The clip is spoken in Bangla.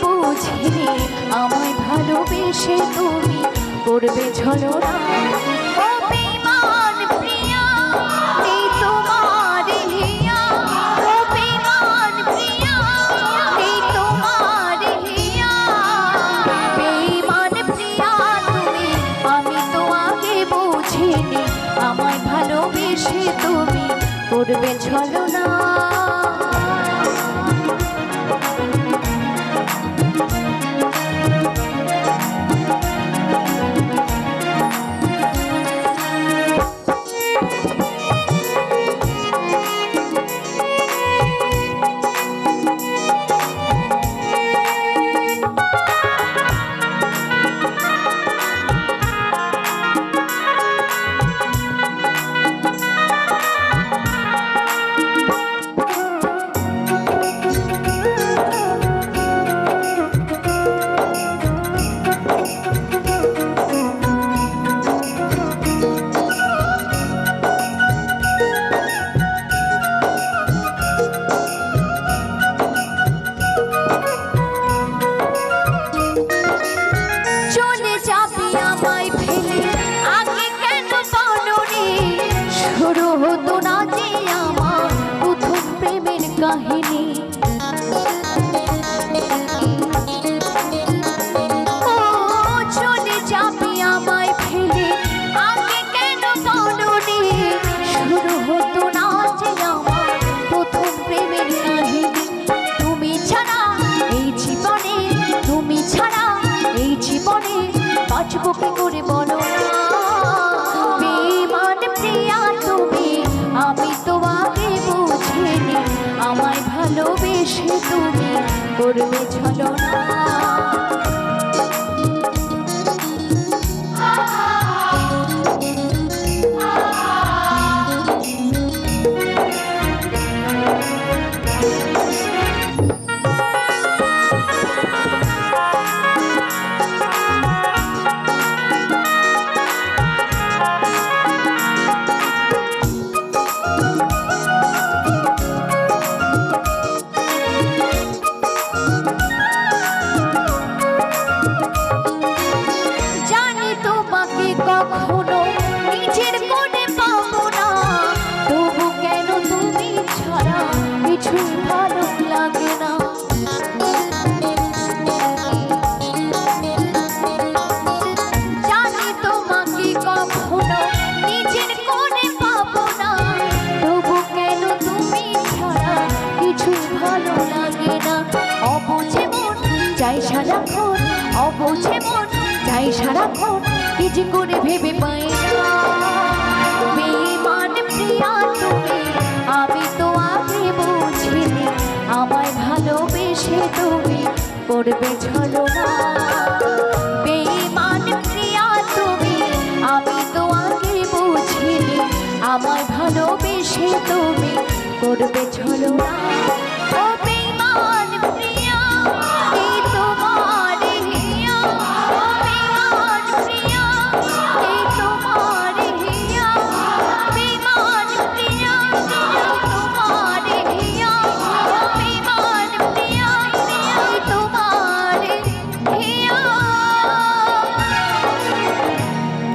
বুঝিনি আমায় ভালোবেসে তুমি করবে তো আগে বুঝিনি আমায় ভালোবেসে তুমি করবে ছলনা কাহিনী করবে ছলনা জানি ভালো লাগে না। জানি তোমাকে কখনো নিজের মনে পাবো না। তবু কেন তুমি ছাড়া কিছু ভালো লাগে না? অবুঝে মন, চাই সারাক্ষণ। অবুঝে মন, চাই সারাক্ষণ। কিছু করে ভেবে পাই না। করবে ছলনা বেইমান প্রিয়া তুমি আমি তো আগে বুঝিনি আমায় ভালোবেসে তুমি করবে ছলনা